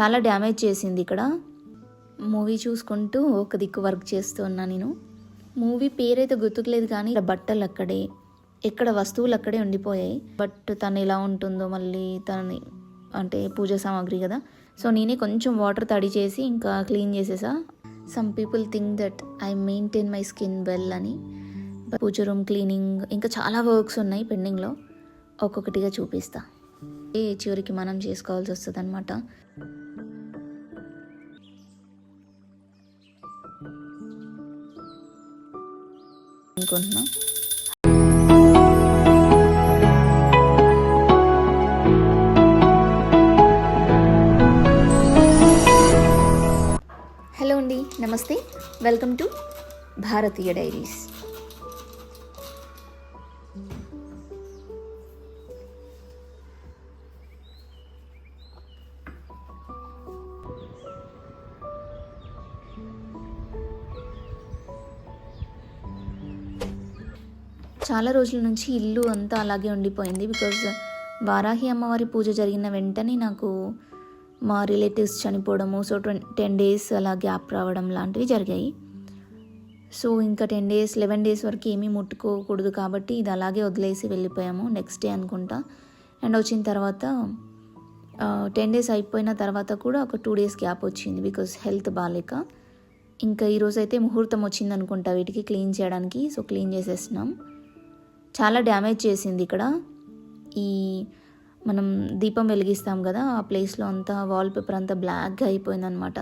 చాలా డ్యామేజ్ చేసింది ఇక్కడ. మూవీ చూసుకుంటూ ఒక దిక్కు వర్క్ చేస్తూ ఉన్నా నేను. మూవీ పేరైతే గుర్తుకులేదు కానీ బట్టలు అక్కడే ఎక్కడ వస్తువులు అక్కడే ఉండిపోయాయి. బట్ తను ఎలా ఉంటుందో మళ్ళీ తనని అంటే పూజ సామాగ్రి కదా. సో నేనే కొంచెం వాటర్ తడి చేసి ఇంకా క్లీన్ చేసేసా. Some people think that I maintain my skin well అని. పూజ రూమ్ క్లీనింగ్ ఇంకా చాలా వర్క్స్ ఉన్నాయి పెండింగ్లో. ఒక్కొక్కటిగా చూపిస్తా. ఏ చివరికి మనం చేసుకోవాల్సి వస్తుంది అనమాట అనుకుంటున్నాం. హలో అండి నమస్తే. Welcome to Bharatiya diaries. చాలా రోజుల నుంచి ఇల్లు అంతా అలాగే ఉండిపోయింది బికాజ్ వారాహి అమ్మవారి పూజ జరిగిన వెంటనే నాకు మా రిలేటివ్స్ చనిపోవడము సో ట్వం టెన్ డేస్ అలా గ్యాప్ రావడం లాంటివి జరిగాయి. సో ఇంకా టెన్ డేస్ లెవెన్ డేస్ వరకు ఏమీ ముట్టుకోకూడదు కాబట్టి ఇది అలాగే వదిలేసి వెళ్ళిపోయాము నెక్స్ట్ డే అనుకుంటా. అండ్ వచ్చిన తర్వాత టెన్ డేస్ అయిపోయిన తర్వాత కూడా ఒక టూ డేస్ గ్యాప్ వచ్చింది బికాజ్ హెల్త్ బాగాలేక ఇంకా ఈరోజు అయితే ముహూర్తం వచ్చింది అనుకుంటా వీటికి క్లీన్ చేయడానికి సో క్లీన్ చేసేస్తున్నాం చాలా డ్యామేజ్ చేసింది ఇక్కడ. ఈ మనం దీపం వెలిగిస్తాం కదా ఆ ప్లేస్లో అంతా వాల్ పేపర్ అంతా బ్లాక్గా అయిపోయిందనమాట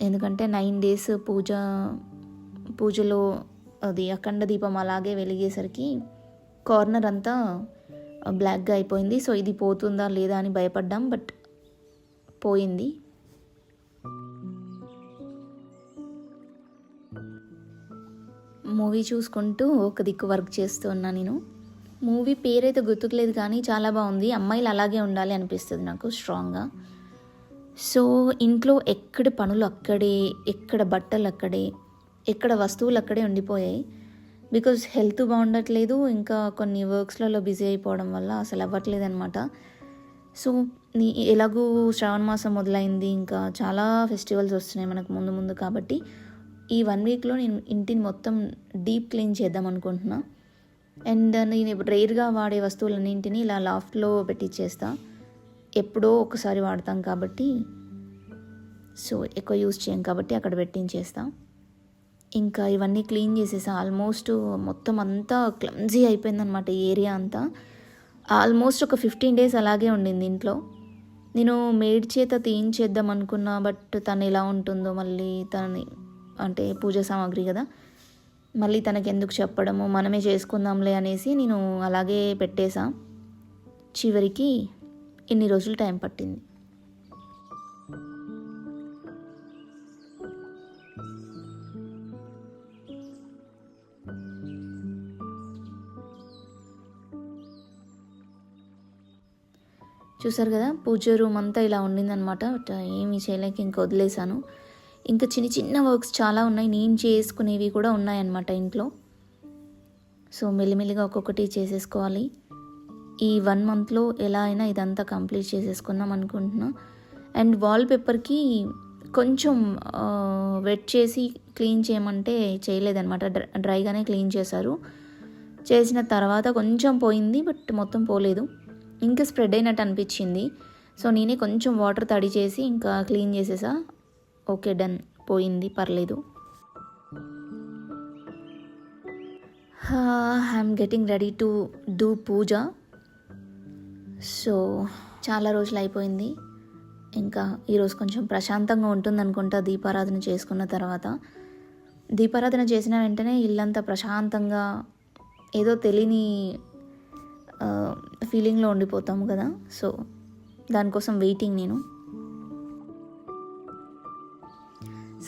ఎందుకంటే నైన్ డేస్ పూజ పూజలో అది అఖండ దీపం అలాగే వెలిగేసరికి కార్నర్ అంతా బ్లాక్గా అయిపోయింది. సో ఇది పోతుందా లేదా అని భయపడ్డాం బట్ పోయింది. మూవీ చూసుకుంటూ ఒక దిక్కు వర్క్ చేస్తూ ఉన్నా నేను. మూవీ పేరైతే గుర్తుకులేదు కానీ చాలా బాగుంది. అమ్మాయిలు అలాగే ఉండాలి అనిపిస్తుంది నాకు స్ట్రాంగ్గా. సో ఇంట్లో ఎక్కడ పనులు అక్కడే ఎక్కడ బట్టలు అక్కడే ఎక్కడ వస్తువులు అక్కడే ఉండిపోయాయి. బికాజ్ హెల్త్ బాగుండట్లేదు ఇంకా కొన్ని వర్క్స్లలో బిజీ అయిపోవడం వల్ల అసలు అవ్వట్లేదు అనమాట సో నీ ఎలాగూ శ్రావణ మాసం మొదలైంది ఇంకా చాలా ఫెస్టివల్స్ వస్తున్నాయి మనకు ముందు ముందు కాబట్టి. ఈ వన్ వీక్లో నేను ఇంటిని మొత్తం డీప్ క్లీన్ చేద్దాం అనుకుంటున్నా. అండ్ నేను ఇప్పుడు రేర్గా వాడే వస్తువులన్నింటినీ ఇలా లాఫ్ట్లో పెట్టించేస్తా ఎప్పుడో ఒకసారి వాడతాం కాబట్టి సో ఎక్కువ యూస్ చేయం కాబట్టి అక్కడ పెట్టించేస్తా. ఇంకా ఇవన్నీ క్లీన్ చేసేసా. ఆల్మోస్ట్ మొత్తం అంతా క్లమ్జీ అయిపోయిందనమాట ఏరియా అంతా. ఆల్మోస్ట్ ఒక ఫిఫ్టీన్ డేస్ అలాగే ఉండింది ఇంట్లో. నేను మేడ్ చేత తీయించేద్దాం అనుకున్నా బట్ తను ఎలా ఉంటుందో మళ్ళీ తనని అంటే పూజ సామాగ్రి కదా. మళ్ళీ తనకి ఎందుకు చెప్పడము మనమే చేసుకుందాంలే అనేసి నేను అలాగే పెట్టేశా. చివరికి ఇన్ని రోజులు టైం పట్టింది. చూసారు కదా పూజ రూమ్ అంతా ఇలా ఉండిందనమాట ఏమీ చేయలేక ఇంకా వదిలేశాను. ఇంకా చిన్న చిన్న వర్క్స్ చాలా ఉన్నాయి. నేను చేసుకునేవి కూడా ఉన్నాయన్నమాట ఇంట్లో. సో మెల్లిమెల్లిగా ఒక్కొక్కటి చేసేసుకోవాలి. ఈ వన్ మంత్లో ఎలా అయినా ఇదంతా కంప్లీట్ చేసేసుకుందాం అనుకుంటున్నా. అండ్ వాల్ పేపర్కి కొంచెం వెట్ చేసి క్లీన్ చేయమంటే చేయలేదన్నమాట. డ్రైగానే క్లీన్ చేశారు. చేసిన తర్వాత కొంచెం పోయింది బట్ మొత్తం పోలేదు. ఇంకా స్ప్రెడ్ అయినట్టు అనిపించింది. సో నేనే కొంచెం వాటర్ తడి చేసి ఇంకా క్లీన్ చేసేసా. Okay done. పోయింది పర్లేదు. I'm getting ready to do puja. So చాలా రోజులు అయిపోయింది. ఇంకా ఈరోజు కొంచెం ప్రశాంతంగా ఉంటుంది అనుకుంటా దీపారాధన చేసుకున్న తర్వాత. దీపారాధన చేసిన వెంటనే ఇల్లంతా ప్రశాంతంగా ఏదో తెలియని ఫీలింగ్లో ఉండిపోతాము కదా. సో దానికోసం వెయిటింగ్ నేను.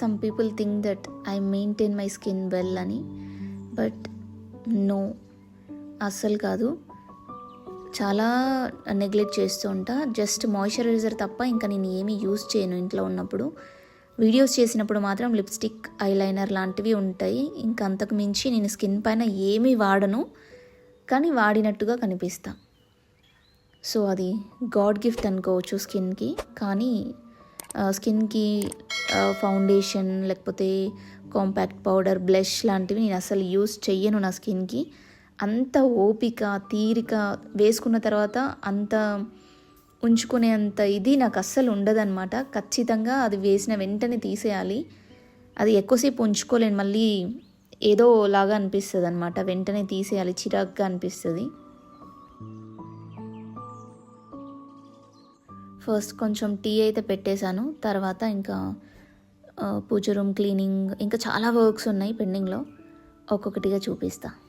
Some people think that I maintain my skin well అని బట్ నో అస్సలు కాదు. చాలా నెగ్లెక్ట్ చేస్తూ ఉంటా. జస్ట్ మాయిశ్చరైజర్ తప్ప ఇంకా నేను ఏమీ యూస్ చేయను ఇంట్లో ఉన్నప్పుడు. వీడియోస్ చేసినప్పుడు మాత్రం లిప్స్టిక్ ఐలైనర్ లాంటివి ఉంటాయి. ఇంకా అంతకు మించి నేను స్కిన్ పైన ఏమీ వాడను. కానీ వాడినట్టుగా కనిపిస్తా. సో అది గాడ్ గిఫ్ట్ అనుకోవచ్చు స్కిన్కి కానీ స్కిన్కి ఫౌండేషన్ లేకపోతే కాంపాక్ట్ పౌడర్ బ్లష్ లాంటివి నేను అసలు యూస్ చెయ్యను నా స్కిన్కి. అంత ఓపిక తీరిక వేసుకున్న తర్వాత అంత ఉంచుకునే అంత ఇది నాకు అస్సలు ఉండదన్నమాట. ఖచ్చితంగా అది వేసిన వెంటనే తీసేయాలి. అది ఎక్కువసేపు ఉంచుకోలేను మళ్ళీ ఏదో లాగా అనిపిస్తుంది అనమాట వెంటనే తీసేయాలి చిరాగ్గా అనిపిస్తుంది. ఫస్ట్ కొంచెం టీ అయితే పెట్టేశాను. తర్వాత ఇంకా పూజ రూమ్ క్లీనింగ్ ఇంకా చాలా వర్క్స్ ఉన్నాయి పెండింగ్లో. ఒక్కొక్కటిగా చూపిస్తాను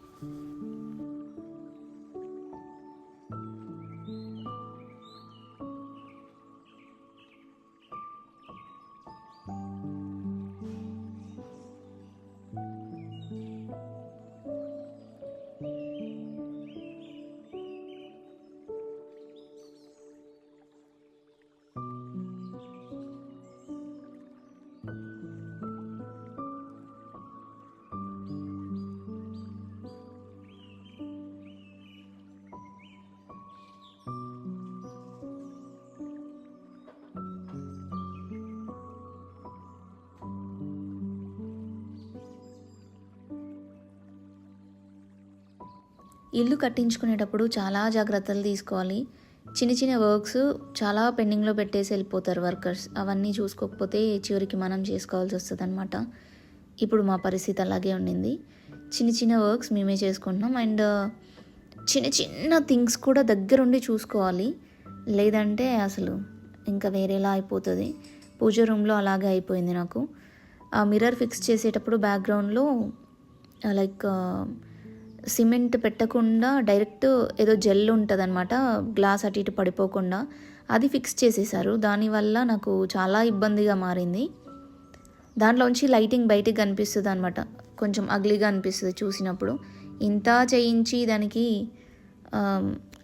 ఇల్లు కట్టించుకునేటప్పుడు చాలా జాగ్రత్తలు తీసుకోవాలి. చిన్న చిన్న వర్క్స్ చాలా పెండింగ్లో పెట్టేసి వెళ్ళిపోతారు వర్కర్స్. అవన్నీ చూసుకోకపోతే చివరికి మనం చేసుకోవాల్సి వస్తుంది అనమాట ఇప్పుడు మా పరిస్థితి అలాగే ఉండింది. చిన్న చిన్న వర్క్స్ మేమే చేసుకుంటున్నాం. అండ్ చిన్న చిన్న థింగ్స్ కూడా దగ్గరుండి చూసుకోవాలి. లేదంటే అసలు ఇంకా వేరేలా అయిపోతుంది. పూజ రూమ్లో అలాగే అయిపోయింది నాకు. ఆ మిర్రర్ ఫిక్స్ చేసేటప్పుడు బ్యాక్గ్రౌండ్లో లైక్ సిమెంట్ పెట్టకుండా డైరెక్ట్ ఏదో జెల్ ఉంటుంది అనమాట గ్లాస్ అటు ఇటు పడిపోకుండా అది ఫిక్స్ చేసేసారు. దానివల్ల నాకు చాలా ఇబ్బందిగా మారింది. దాంట్లోంచి లైటింగ్ బయటికి కనిపిస్తుంది అనమాట కొంచెం అగ్లీగా అనిపిస్తుంది చూసినప్పుడు. ఇంత చేయించి దానికి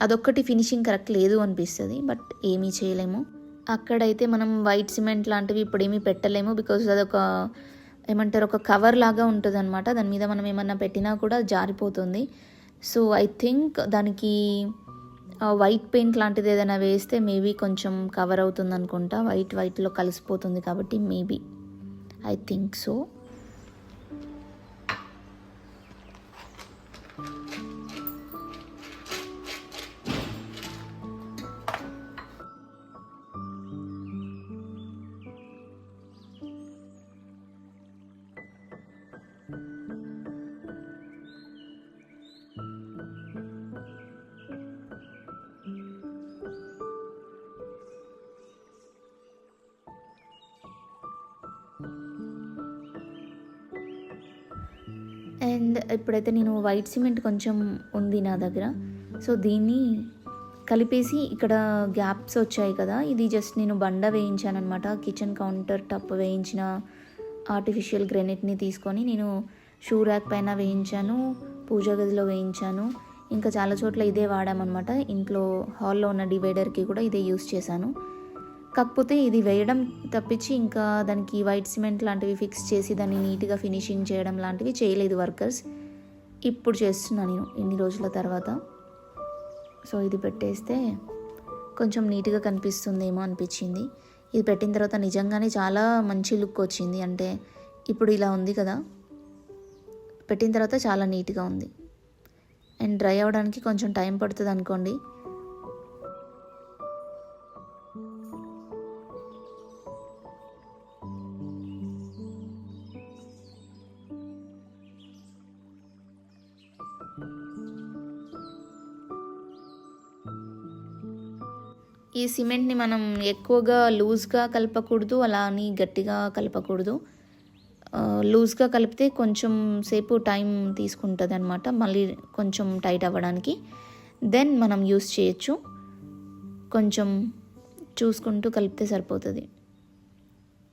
అదొక్కటి ఫినిషింగ్ కరెక్ట్ లేదు అనిపిస్తుంది బట్ ఏమీ చేయలేము. అక్కడైతే మనం వైట్ సిమెంట్ లాంటివి ఇప్పుడు ఏమీ పెట్టలేము బికాజ్ అదొక ఏమంటారు ఒక కవర్ లాగా ఉంటుంది అనమాట దాని మీద మనం ఏమన్నా పెట్టినా కూడా జారిపోతుంది. సో ఐ థింక్ దానికి వైట్ పెయింట్ లాంటిది ఏదైనా వేస్తే మేబీ కొంచెం కవర్ అవుతుంది అనుకుంటా వైట్ వైట్లో కలిసిపోతుంది కాబట్టి maybe I think so and ఇప్పుడైతే నేను వైట్ సిమెంట్ కొంచెం ఉంది నా దగ్గర. సో దీన్ని కలిపేసి ఇక్కడ గ్యాప్స్ వచ్చాయి కదా. ఇది జస్ట్ నేను బండ వేయించాను అనమాట కిచెన్ కౌంటర్ టప్ వేయించిన ఆర్టిఫిషియల్ గ్రెనైట్ని తీసుకొని నేను షూ ర్యాక్ పైన వేయించాను పూజ గదిలో వేయించాను. ఇంకా చాలా చోట్ల ఇదే వాడామన్నమాట. ఇంట్లో హాల్లో ఉన్న డివైడర్కి కూడా ఇదే యూస్ చేశాను. కాకపోతే ఇది వేయడం తప్పించి ఇంకా దానికి వైట్ సిమెంట్ లాంటివి ఫిక్స్ చేసి దాన్ని నీట్గా ఫినిషింగ్ చేయడం లాంటివి చేయలేదు వర్కర్స్. ఇప్పుడు చేస్తున్నాను నేను ఇన్ని రోజుల తర్వాత. సో ఇది పెట్టేస్తే కొంచెం నీట్గా కనిపిస్తుందేమో అనిపించింది. ఇది పెట్టిన తర్వాత నిజంగానే చాలా మంచి లుక్ వచ్చింది. అంటే ఇప్పుడు ఇలా ఉంది కదా. పెట్టిన తర్వాత చాలా నీట్గా ఉంది. అండ్ డ్రై అవ్వడానికి కొంచెం టైం పడుతుంది అనుకోండి. ఈ సిమెంట్ని మనం ఎక్కువగా లూజ్గా కలపకూడదు అలా అని గట్టిగా కలపకూడదు. లూజ్గా కలిపితే కొంచెం సేపు టైం తీసుకుంటుంది అనమాట మళ్ళీ కొంచెం టైట్ అవ్వడానికి. దెన్ మనం యూస్ చేయొచ్చు కొంచెం చూసుకుంటూ కలిపితే సరిపోతుంది.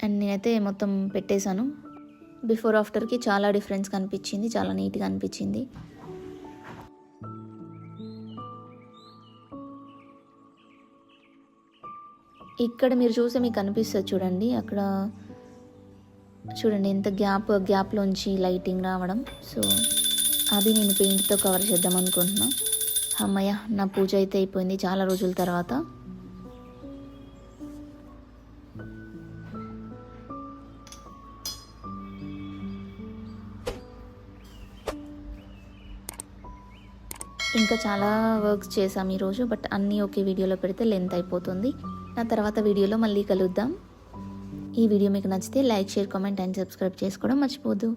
అండ్ నేనైతే మొత్తం పెట్టేశాను. బిఫోర్ ఆఫ్టర్కి చాలా డిఫరెన్స్ కనిపించింది చాలా నీట్గా అనిపించింది. ఇక్కడ మీరు చూస్తే మీకు అనిపిస్తుంది చూడండి. అక్కడ చూడండి ఎంత గ్యాప్ గ్యాప్లోంచి లైటింగ్ రావడం. సో అది నేను పెయింట్తో కవర్ చేద్దాం అనుకుంటున్నా. అమ్మయ్య నా పూజ అయితే అయిపోయింది. చాలా రోజుల తర్వాత. ఇంకా చాలా వర్క్స్ చేసాం ఈరోజు బట్ అన్నీ ఒకే వీడియోలో పెడితే లెంత్ అయిపోతుంది. నా తర్వాత వీడియోలో మళ్ళీ కలుద్దాం. ఈ వీడియో మీకు నచ్చితే like share comment and subscribe చేసుకోవడం మర్చిపోద్దు